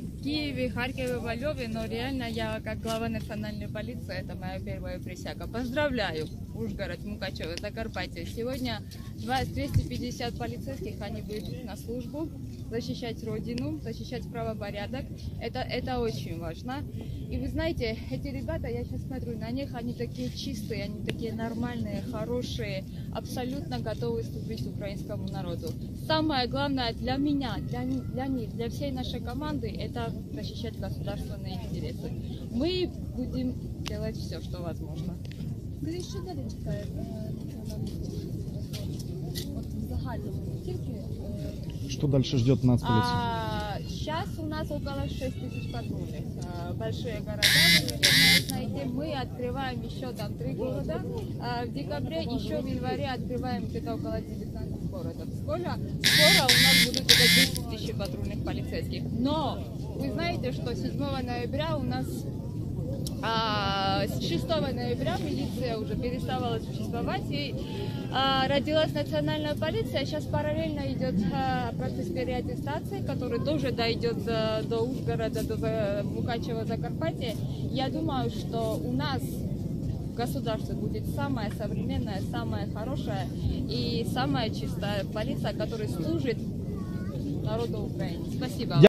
в Киеве, Харькове, во Львове, но реально я как глава национальной полиции, это моя первая присяга. Поздравляю, Ужгород, Мукачево, Закарпатье. Сегодня 20 250 полицейских, они выйдут на службу, защищать Родину, защищать правопорядок. Это, это очень важно. И вы знаете, эти ребята, я сейчас смотрю на них, они такие чистые, они такие нормальные, хорошие, абсолютно готовы служить украинскому народу. Самое главное для меня, для, для них, для всей нашей команды, это защищать государственные интересы. Мы будем делать все, что возможно. Скажіть, що далі чекає е, національну поліцію? От в загальному, не тільки е, Что дальше ждет нас полиция? А, сейчас у нас около 6 тысяч патрульных. А, большие города, вы знаете, мы открываем еще там три города. А, в декабре, еще в январе открываем где-то около 19 городов. Скоро, скоро у нас будут где-то 10 тысяч патрульных полицейских. Но вы знаете, что 7 ноября у нас а, с 6 ноября милиция уже переставала существовать и а, родилась национальная полиция. Сейчас параллельно идет а, процесс переаттестации, который тоже дойдет а, до Ужгорода, до За- Мукачева, Закарпатья. Я думаю, что у нас в государстве будет самая современная, самая хорошая и самая чистая полиция, которая служит народу Украины. Спасибо.